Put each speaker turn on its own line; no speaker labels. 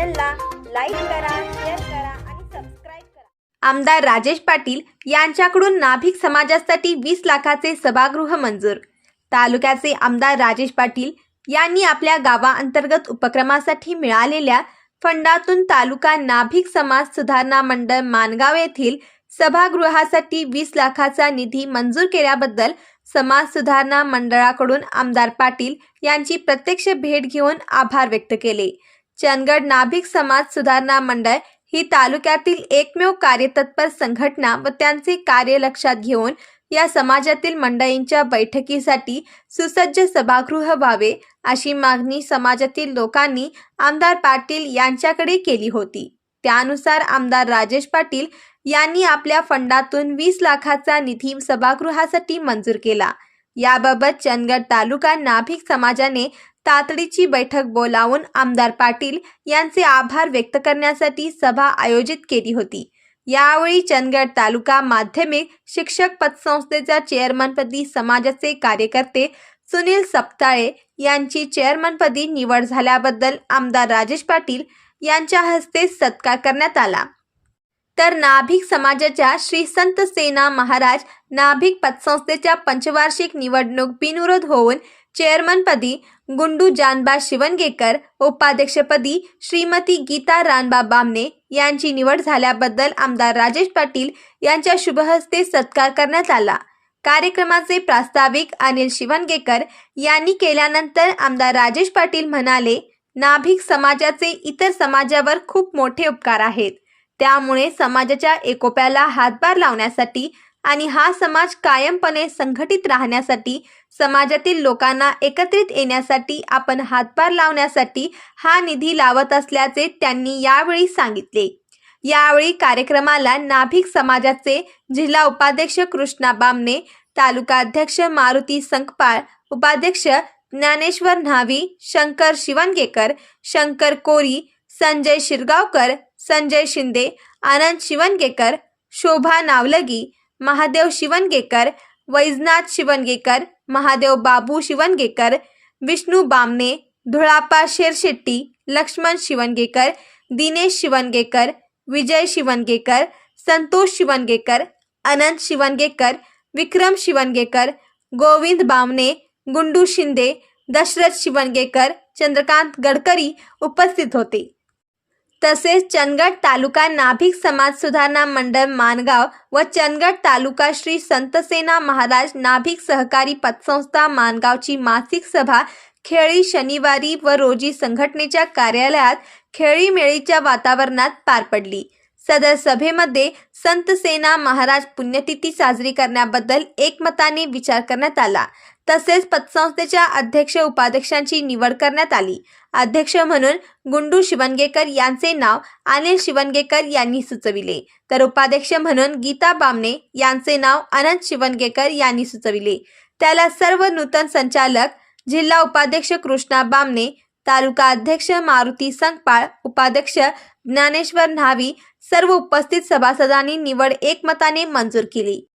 चॅनलला लाईक करा शेअर करा आणि सबस्क्राईब करा. आमदार राजेश पाटील यांच्याकडून नाभिक समाजासाठी वीस लाखाचे सभागृह मंजूर. तालुक्याचे आमदार राजेश पाटील यांनी आपल्या गावाअंतर्गत उपक्रमासाठी मिळालेल्या फंडातून तालुका नाभिक समाज सुधारणा मंडळ मानगाव येथील सभागृहासाठी वीस लाखाचा निधी मंजूर केल्याबद्दल समाज सुधारणा मंडळाकडून आमदार पाटील यांची प्रत्यक्ष भेट घेऊन आभार व्यक्त केले. चंदगड नाभिक समाज सुधारणा मंडळ ही तालुक्यातील एकमेव कार्यतत्पर संघटना व त्यांचे कार्य लक्षात घेऊन या समाजातील मंडळींच्या बैठकीसाठी सुसज्ज सभागृह व्हावे अशी मागणी समाजातील लोकांनी आमदार पाटील यांच्याकडे केली होती. त्यानुसार आमदार राजेश पाटील यांनी आपल्या फंडातून वीस लाखाचा निधी सभागृहासाठी मंजूर केला. याबाबत चंदगड तालुका नाभिक समाजाने तातडीची बैठक बोलावून आमदार पाटील यांचे आभार व्यक्त करण्यासाठी सभा आयोजित केली होती. यावेळी चंदगड तालुका माध्यमिक शिक्षक पतसंस्थेच्या चेअरमनपदी समाजाचे कार्यकर्ते सुनील सपताळे यांची चेअरमनपदी निवड झाल्याबद्दल आमदार राजेश पाटील यांच्या हस्ते सत्कार करण्यात आला. तर नाभिक समाजाच्या श्री संत सेना महाराज नाभिक पतसंस्थेच्या पंचवार्षिक निवडणूक बिनविरोध होऊन चेअरमनपदी गुंडू जानबा शिवनगेकर उपाध्यक्षपदी श्रीमती गीता रानबा बामणे यांची निवड झाल्याबद्दल आमदार राजेश पाटील यांच्या शुभहस्ते सत्कार करण्यात आला. कार्यक्रमाचे प्रास्ताविक अनिल शिवनगेकर यांनी केल्यानंतर आमदार राजेश पाटील म्हणाले नाभिक समाजाचे इतर समाजावर खूप मोठे उपकार आहेत. त्यामुळे समाजाच्या एकोप्याला हातभार लावण्यासाठी आणि हा समाज कायमपणे संघटित राहण्यासाठी समाजातील लोकांना एकत्रित येण्यासाठी आपण हातभार लावण्यासाठी हा निधी लावत असल्याचे त्यांनी यावेळी सांगितले. यावेळी कार्यक्रमाला नाभिक समाजाचे जिल्हा उपाध्यक्ष कृष्णा बामणे तालुका अध्यक्ष मारुती संकपाळ उपाध्यक्ष ज्ञानेश्वर न्हावी शंकर शिवनगेकर शंकर कोरी संजय शिरगावकर संजय शिंदे आनंद शिवनगेकर शोभा नावलगी महादेव शिवनगेकर वैजनाथ शिवनगेकर महादेव बाबू शिवनगेकर विष्णू बामणे धुळापा शेरशेट्टी लक्ष्मण शिवनगेकर दिनेश शिवनगेकर विजय शिवनगेकर संतोष शिवनगेकर अनंत शिवनगेकर विक्रम शिवनगेकर गोविंद बामणे गुंडू शिंदे दशरथ शिवनगेकर चंद्रकांत गडकरी उपस्थित होते. तसेच चंदगड तालुका नाभिक समाज सुधारणा मंडळ मानगाव व चंदगड तालुका श्री संतसेना महाराज नाभिक सहकारी पतसंस्था मानगावची मासिक सभा खेळी शनिवारी व रोजी संघटनेच्या कार्यालयात खेळीमेळीच्या वातावरणात पार पडली. सदर सभेमध्ये संत सेना महाराज पुण्यतिथी साजरी करण्याबद्दल एकमताने विचार करण्यात आला. तसेच पतसंस्थेच्या अध्यक्ष उपाध्यक्षांची निवड करण्यात आली. अध्यक्ष म्हणून गुंडू शिवनगेकर यांचे नाव अनिल शिवनगेकर यांनी सुचविले. तर उपाध्यक्ष म्हणून गीता बामणे यांचे नाव अनंत शिवनगेकर यांनी सुचविले. त्याला सर्व नूतन संचालक जिल्हा उपाध्यक्ष कृष्णा बामणे तालुका अध्यक्ष मारुती संकपाळ उपाध्यक्ष ज्ञानेश्वर न्हावी सर्व उपस्थित सभासदांनी निवड एकमताने मंजूर केली.